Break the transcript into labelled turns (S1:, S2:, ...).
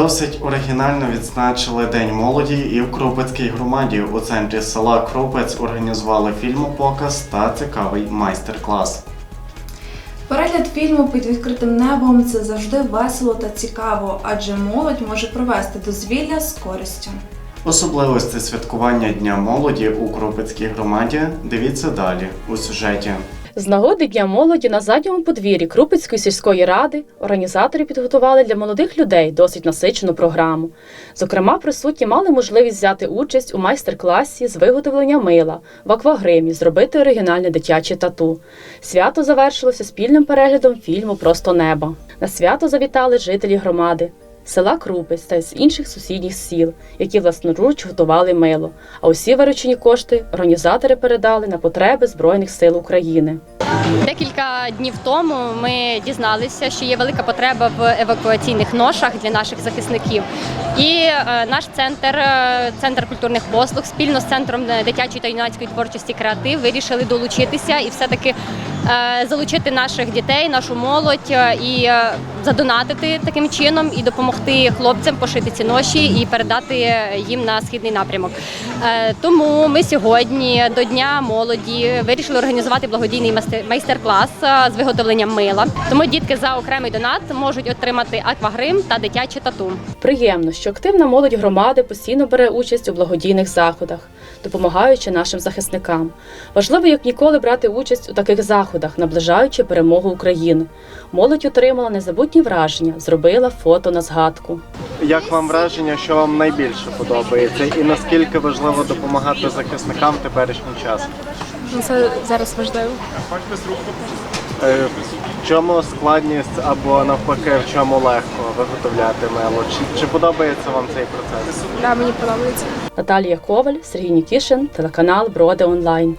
S1: Досить оригінально відзначили День молоді і в Кропицькій громаді у центрі села Кропець організували фільмопоказ та цікавий майстер-клас.
S2: Перегляд фільму під відкритим небом це завжди весело та цікаво, адже молодь може провести дозвілля з користю.
S1: Особливості святкування Дня молоді у Кропицькій громаді дивіться далі у сюжеті.
S3: З нагоди Дня молоді на задньому подвір'ї Крупицької сільської ради організатори підготували для молодих людей досить насичену програму. Зокрема, присутні мали можливість взяти участь у майстер-класі з виготовлення мила в аквагримі, зробити оригінальне дитяче тату. Свято завершилося спільним переглядом фільму Просто неба. На свято завітали жителі громади. Села Крупець та з інших сусідніх сіл, які власноруч готували мило. А усі виручені кошти організатори передали на потреби Збройних сил України.
S4: Декілька днів тому ми дізналися, що є велика потреба в евакуаційних ношах для наших захисників. І е, наш центр, е, центр культурних послуг, спільно з центром дитячої та юнацької творчості креатив вирішили долучитися і все-таки залучити наших дітей, нашу молодь е, і е, задонатити таким чином і допомогти хлопцям пошити ці ноші і передати їм на східний напрямок. Е, Тому ми сьогодні до Дня молоді вирішили організувати благодійний майстер-клас е, з виготовлення мила. Тому дітки за окремий донат можуть отримати аквагрим та дитяче тату.
S3: Приємно, що активна молодь громади постійно бере участь у благодійних заходах, допомагаючи нашим захисникам. Важливо як ніколи брати участь у таких заходах, наближаючи перемогу України. Молодь отримала незабутні враження, зробила фото на згадку.
S1: Як вам враження, що вам найбільше подобається, і наскільки важливо допомагати захисникам в теперішній час?
S5: Ну, Це зараз важливо.
S1: Е, В чому складність або навпаки, в чому легко виготовляти мело? Чи, чи подобається вам цей процес?
S5: Да, мені подобається.
S3: Наталія Коваль, Сергій Нікішин, телеканал Броди Онлайн.